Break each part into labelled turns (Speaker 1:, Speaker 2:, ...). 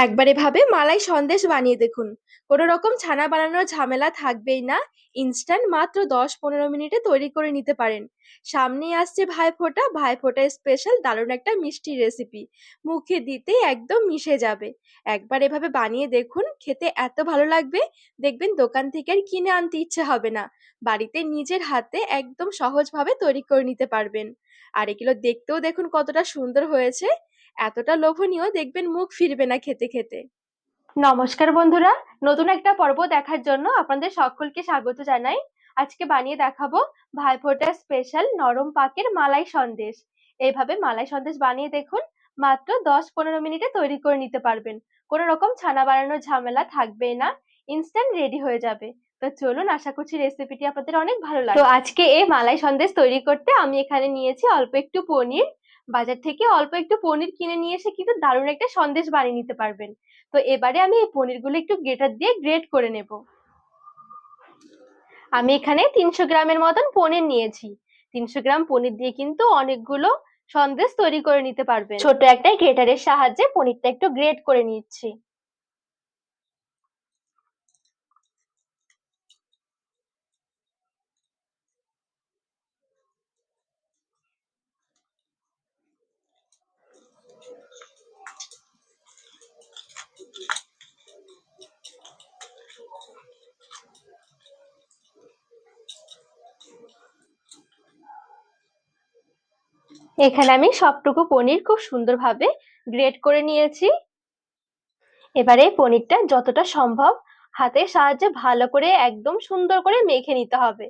Speaker 1: একবার এভাবে মালাই সন্দেশ বানিয়ে দেখুন। কোনো রকম ছানা বানানোর ঝামেলা থাকবেই না। ইনস্ট্যান্ট মাত্র দশ পনেরো মিনিটে তৈরি করে নিতে পারেন। সামনেই আসছে ভাইফোঁটা। ভাইফোঁটা স্পেশাল দারুণ একটা মিষ্টি রেসিপি মুখে দিতেই একদম মিশে যাবে। একবার এভাবে বানিয়ে দেখুন। খেতে এত ভালো লাগবে। দেখবেন দোকান থেকে আর কিনে আনতে ইচ্ছে হবে না। বাড়িতে নিজের হাতে একদম সহজভাবে তৈরি করে নিতে পারবেন। আর এগুলো দেখতেও দেখুন কতটা সুন্দর হয়েছে। এতটা লোভনীয় দেখবেন মুখ ফিরবে না খেতে খেতে। নমস্কার বন্ধুরা, নতুন একটা পর্ব দেখার জন্য আপনাদের সকলকে স্বাগত জানাই। আজকে বানিয়ে দেখাবো ভাইফোঁটা স্পেশাল নরম পাকের মালাই সন্দেশ। এইভাবে মালাই সন্দেশ বানিয়ে দেখুন, মাত্র দশ পনেরো মিনিটে তৈরি করে নিতে পারবেন। কোনো রকম ছানা বানানোর ঝামেলা থাকবে না ইনস্ট্যান্ট রেডি হয়ে যাবে। তো চলুন, আশা করছি রেসিপিটি আপনাদের অনেক ভালো লাগবে। তো আজকে এই মালাই সন্দেশ তৈরি করতে আমি এখানে নিয়েছি অল্প একটু পনির বাজার থেকে অল্প একটু পনির কিনে নিয়ে এসে কিন্তু দারুণ একটা সন্দেশ বানিয়ে নিতে পারবেন। তো এবারে আমি এই পনিরগুলো একটু গ্রেটার দিয়ে গ্রেট করে নেব। আমি এখানে তিনশো গ্রামের মতন পনির নিয়েছি। তিনশো গ্রাম পনির দিয়ে কিন্তু অনেকগুলো সন্দেশ তৈরি করে নিতে পারবেন। ছোট একটা গ্রেটারের সাহায্যে পনিরটা একটু গ্রেট করে নিচ্ছি। এখানে আমি সবটুকু পনির খুব সুন্দরভাবে গ্রেট করে নিয়েছি। এবারে পনিরটা যতটা সম্ভব হাতের সাহায্যে ভালো করে একদম সুন্দর করে মেখে নিতে হবে।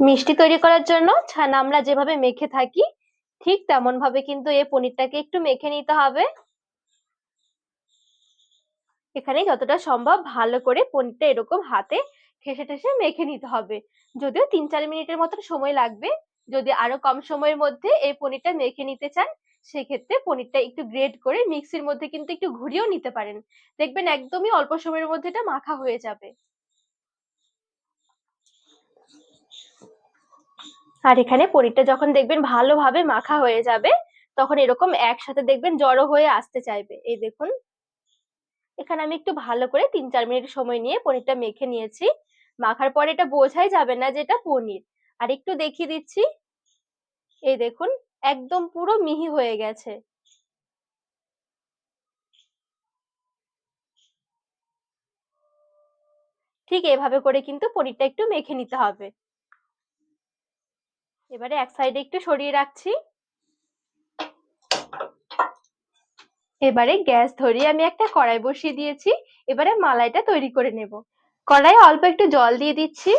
Speaker 1: মিষ্টি তৈরি করার জন্য ছানা আমরা যেভাবে মেখে থাকি ঠিক তেমন ভাবে কিন্তু এই পনিরটাকে একটু মেখে নিতে হবে। এখানে যতটা সম্ভব ভালো করে পনিরটা এরকম হাতে ঠেসে ঠেসে মেখে নিতে হবে। যদিও তিন চার মিনিটের মতন সময় লাগবে। যদি আরও কম সময়ের মধ্যে এই পনিরটা মেখে নিতে চান, সেক্ষেত্রে পনিরটা একটু গ্রেড করে মিক্সির মধ্যে কিন্তু একটু ঘুরিয়েও নিতে পারেন। দেখবেন একদমই অল্প সময়ের মধ্যে এটা মাখা হয়ে যাবে। আর এখানে পনিরটা যখন দেখবেন ভালোভাবে মাখা হয়ে যাবে, তখন এরকম একসাথে দেখবেন জড়ো হয়ে আসতে চাইবে। এই দেখুন। এখানে আমি একটু ভালো করে তিন চার মিনিট সময় নিয়ে পনিরটা মেখে নিয়েছি। মাখার পরে এটা বোঝাই যাবে না যে এটা পনির। আর একটু দেখিয়ে দিচ্ছি। এই দেখুন, একদম পুরো মিহি হয়ে গেছে। ঠিক এভাবে করে কিন্তু পনিরটা একটু মেখে নিতে হবে। এবারে এক সাইডে একটু সরিয়ে রাখছি। এবারে গ্যাস ধরিয়ে আমি একটা কড়াই বসিয়ে দিয়েছি। এবারে মালাইটা তৈরি করে নেব। কড়াইয়ে অল্প একটু জল দিয়ে দিচ্ছি।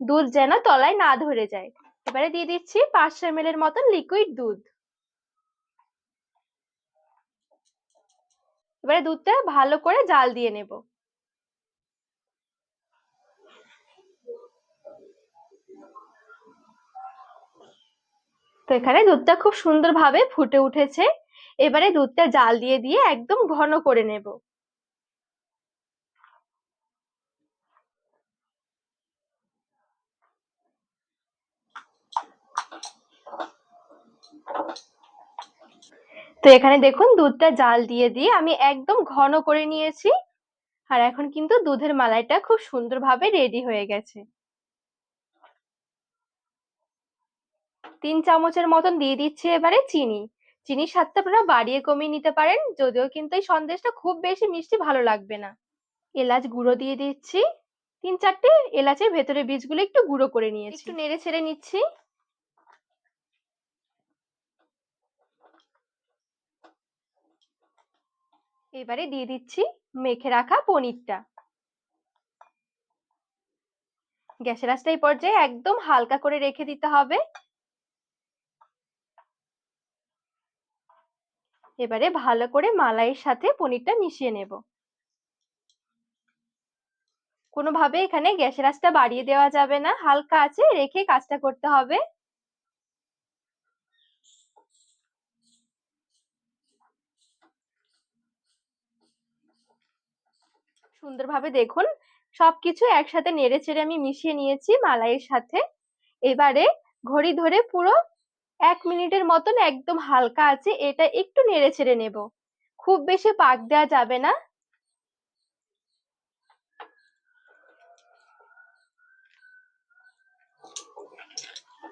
Speaker 1: দুধ যেন তলায় না ধরে যায়। এবারে দিয়ে দিচ্ছি পাঁচশো এম এর মতন লিকুইড দুধ। এবারে দুধটা ভালো করে জাল দিয়ে নেব। তো এখানে দুধটা খুব সুন্দরভাবে ফুটে উঠেছে। এবারে দুধটা জাল দিয়ে দিয়ে একদম ঘন করে নেব। তো এখানে দেখুন, দুধটা জাল দিয়ে দিয়ে আমি একদম ঘন করে নিয়েছি। আর এখন কিন্তু দুধের মালাইটা খুব সুন্দরভাবে রেডি হয়ে গেছে। তিন চামচের মতন দিয়ে দিচ্ছি এবারে চিনি। চিনির স্বাদটা আপনারা বাড়িয়ে কমিয়ে নিতে পারেন যদিও কিন্তু এই সন্দেশটা খুব বেশি মিষ্টি ভালো লাগবে না। এলাচ গুঁড়ো দিয়ে দিচ্ছি। তিন চারটে এলাচের ভেতরে বীজগুলো একটু গুঁড়ো করে নিয়েছি। একটু নেড়ে ছেড়ে নিচ্ছি। এবারে দিয়ে দিচ্ছি মেখে রাখা পনিরটা। গ্যাসের আঁচটা এই পর্যায়ে একদম হালকা করে রেখে দিতে হবে। এবারে ভালো করে মালাইয়ের সাথে পনিরটা মিশিয়ে নেব। কোনোভাবে এখানে গ্যাসের আঁচটা বাড়িয়ে দেওয়া যাবে না, হালকা আছে রেখে কাজটা করতে হবে। সুন্দরভাবে দেখুন, সবকিছু একসাথে নেড়ে চেড়ে আমি মিশিয়ে নিয়েছি মালাইয়ের সাথে। এবারে ঘড়ি ধরে পুরো এক মিনিটের মতন একদম হালকা আছে, এটা একটু নেড়ে ছেড়ে নেব। খুব বেশি পাক দেওয়া যাবে না।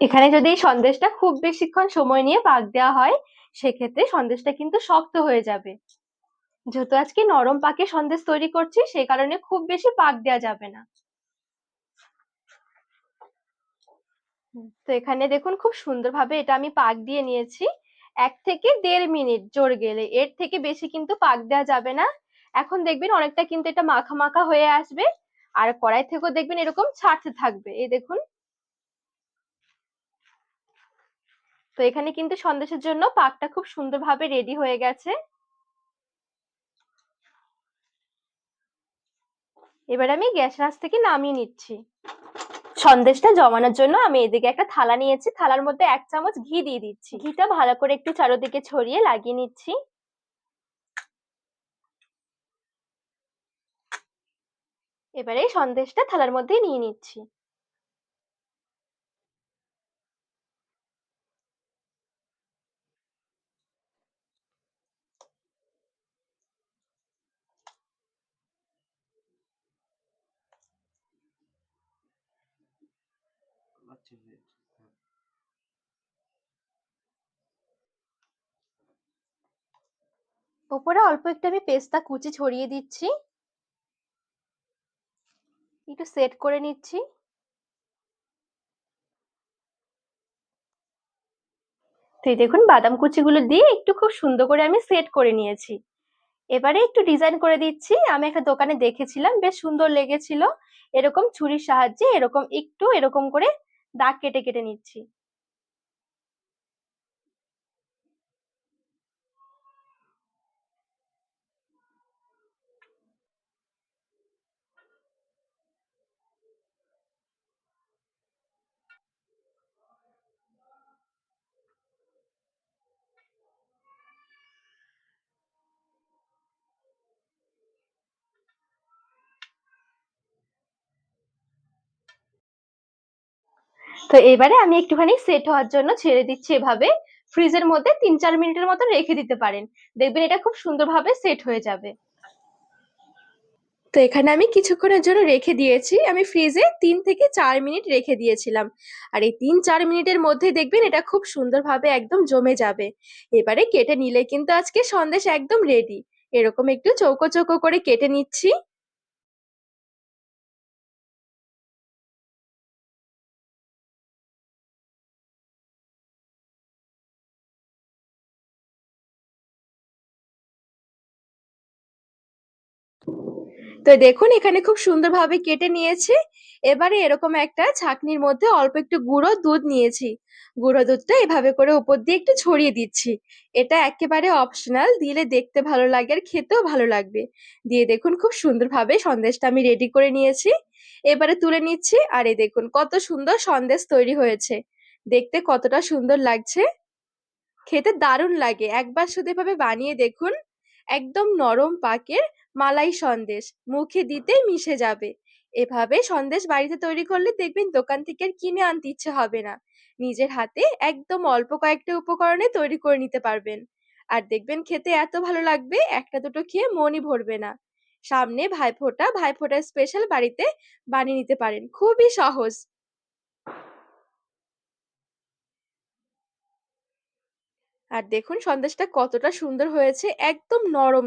Speaker 1: এখানে যদি সন্দেশটা খুব বেশিক্ষণ সময় নিয়ে পাক দেওয়া হয়, সেক্ষেত্রে সন্দেশটা কিন্তু শক্ত হয়ে যাবে। যেহেতু আজকে নরম পাকে সন্দেশ তৈরি করছি সেই কারণে খুব বেশি পাক দেওয়া যাবে না। তো এখানে দেখুন খুব সুন্দরভাবে এটা আমি পাক দিয়ে নিয়েছি। এক থেকে দেড় মিনিট জোর গেলে, এর থেকে বেশি কিন্তু পাক দেওয়া যাবে না। এখন দেখবেন অনেকটা কিন্তু এটা মাখা মাখা হয়ে আসবে। আর কড়াই থেকেও দেখবেন এরকম ছাড়তে থাকবে। এই দেখুন। তো এখানে কিন্তু সন্দেশের জন্য পাকটা খুব সুন্দরভাবে রেডি হয়ে গেছে। এবার আমি গ্যাস আঁচ থেকে নামিয়ে নিচ্ছি। সন্দেশটা জমানোর জন্য আমি এদিকে একটা থালা নিয়েছি। থালার মধ্যে এক চামচ ঘি দিয়ে দিচ্ছি। ঘিটা ভালো করে একটু চারোদিকে ছড়িয়ে লাগিয়ে নিচ্ছি। এবারে সন্দেশটা থালার মধ্যে নিয়ে নিচ্ছি। ওপরে অল্প একটু আমি পেস্তা কুচি ছড়িয়ে দিচ্ছি। একটু সেট করে নিচ্ছি। তো দেখুন, বাদাম কুচিগুলো দিয়ে একটু খুব সুন্দর করে আমি সেট করে নিয়েছি। এবারে একটু ডিজাইন করে দিচ্ছি। আমি একটা দোকানে দেখেছিলাম, বেশ সুন্দর লেগেছিল। এরকম ছুরির সাহায্যে এরকম একটু এরকম করে দাগ কেটে কেটে নিচ্ছি। তো এবারে আমি একটুখানি সেট হওয়ার জন্য ছেড়ে দিচ্ছি এভাবে। ফ্রিজের মধ্যে তিন চার মিনিটের মতো রেখে দিতে পারেন। দেখবেন এটা খুব সুন্দরভাবে সেট হয়ে যাবে। তো এখানে আমি কিছুক্ষণের জন্য রেখে দিয়েছি। আমি ফ্রিজে তিন থেকে চার মিনিট রেখে দিয়েছিলাম। আর এই তিন চার মিনিটের মধ্যে দেখবেন এটা খুব সুন্দরভাবে একদম জমে যাবে। এবারে কেটে নিলে কিন্তু আজকে সন্দেশ একদম রেডি এরকম একটু চৌকো চৌকো করে কেটে নিচ্ছি। তো দেখুন, এখানে খুব সুন্দরভাবে কেটে নিয়েছি। এবারে এরকম একটা ছাকনির মধ্যে অল্প একটু গুঁড়ো দুধ নিয়েছি। গুঁড়ো দুধটা এভাবে করে উপর দিয়ে একটু ছড়িয়ে দিচ্ছি। এটা একেবারে অপশনাল দিলে দেখতে ভালো লাগে আর খেতেও ভালো লাগবে। দিয়ে দেখুন, খুব সুন্দরভাবে সন্দেশটা আমি রেডি করে নিয়েছি। এবারে তুলে নিচ্ছি আর এই দেখুন, কত সুন্দর সন্দেশ তৈরি হয়েছে। দেখতে কতটা সুন্দর লাগছে। খেতে দারুণ লাগে। একবার শুধু এভাবে বানিয়ে দেখুন, একদম নরম পাকের মালাই সন্দেশ। মুখে দিতে মিশে যাবে। এভাবে সন্দেশ বাড়িতে তৈরি করলে দেখবেন দোকান থেকে আর কিনে আনতে ইচ্ছে হবে না। নিজের হাতে একদম অল্প কয়েকটা উপকরণে তৈরি করে নিতে পারবেন। আর দেখবেন খেতে এত ভালো লাগবে, একটা দুটো খেয়ে মনই ভরবে না। সামনে ভাইফোঁটা ভাইফোঁটা স্পেশাল বাড়িতে বানিয়ে নিতে পারেন। খুবই সহজ। আর দেখুন সন্দেশটা কতটা সুন্দর হয়েছে, একদম নরম